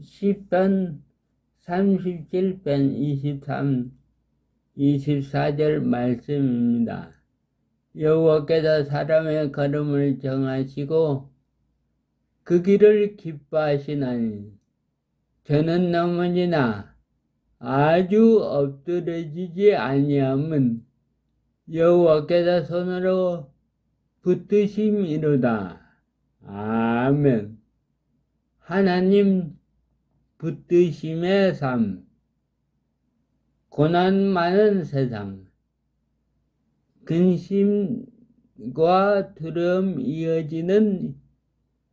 10편 37편 23, 24절 말씀입니다. 여호와께서 사람의 걸음을 정하시고 그 길을 기뻐하시나니 저는 넘어지나 아주 엎드러지지 아니함은 여호와께서 손으로 붙드심이로다. 아멘. 하나님 붙드심의 삶, 고난 많은 세상, 근심과 두려움 이어지는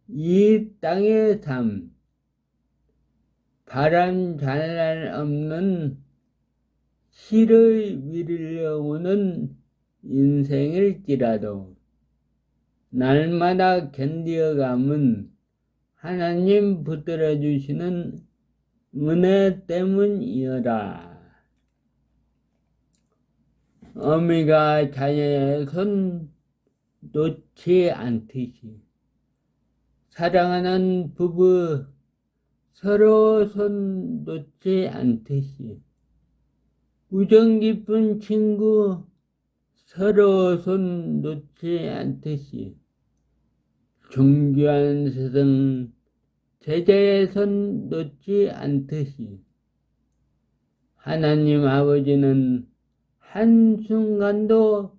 이 땅의 삶, 바람 잘날 없는 실의 위를 오는 인생일지라도 날마다 견디어감은 하나님 붙들어 주시는 은혜 때문이어라. 어미가 자녀의 손 놓지 않듯이 사랑하는 부부 서로 손 놓지 않듯이 우정 깊은 친구 서로 손 놓지 않듯이 존귀한 스승 제자의 손 놓지 않듯이 하나님 아버지는 한순간도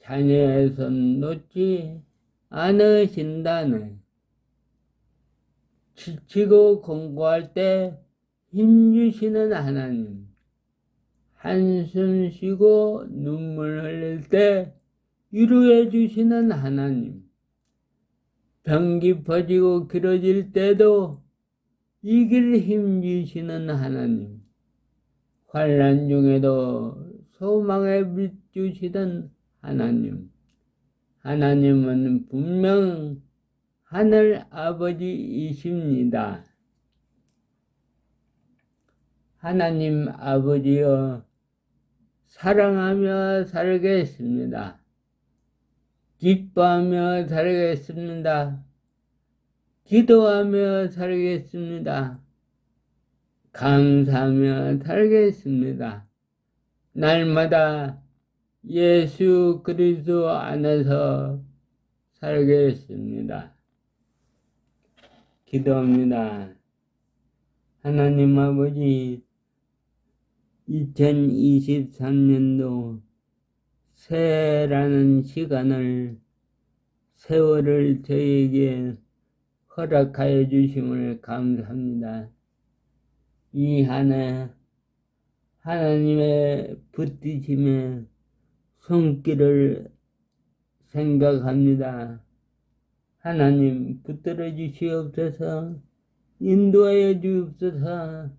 자녀의 손 놓지 않으신다네. 지치고 공부할 때 힘주시는 하나님. 한숨 쉬고 눈물 흘릴 때 위로해 주시는 하나님. 병 깊어지고 길어질 때도 이길 힘 주시는 하나님. 환란 중에도 소망의 빛 주시던 하나님. 하나님은 분명 하늘 아버지이십니다. 하나님 아버지여 사랑하며 살겠습니다. 기뻐하며 살겠습니다. 기도하며 살겠습니다. 감사하며 살겠습니다. 날마다 예수 그리스도 안에서 살겠습니다. 기도합니다. 하나님 아버지, 2023년도 새해라는 시간을, 세월을 저에게 허락하여 주심을 감사합니다. 이 한해 하나님의 붙드심의 손길을 생각합니다. 하나님 붙들어 주시옵소서, 인도하여 주옵소서,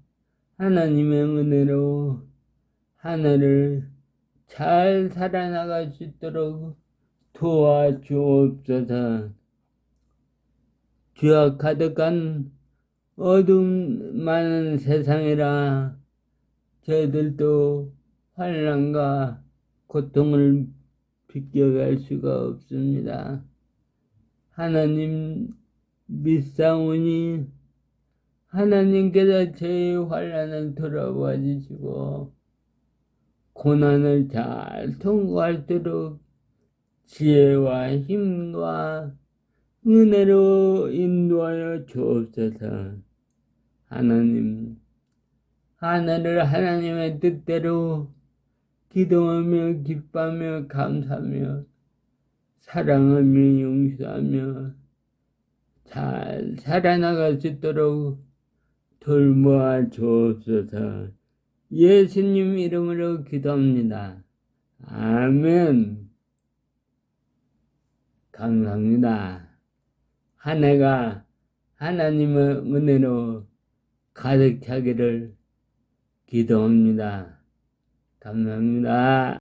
하나님의 은혜로 하늘을 잘 살아나갈 수 있도록 도와주옵소서. 죄악 가득한 어둠 많은 세상이라 저희들도 환란과 고통을 비껴갈 수가 없습니다. 하나님 믿사오니 하나님께서 저희 환란을 돌아봐 주시고 고난을 잘 통과할도록 지혜와 힘과 은혜로 인도하여 주옵소서. 하나님, 하늘을 하나님의 뜻대로 기도하며 기뻐하며 감사하며 사랑하며 용서하며 잘 살아나갈 수 있도록 돌보아 주옵소서. 예수님 이름으로 기도합니다. 아멘. 감사합니다. 한 해가 하나님의 은혜로 가득 차기를 기도합니다. 감사합니다.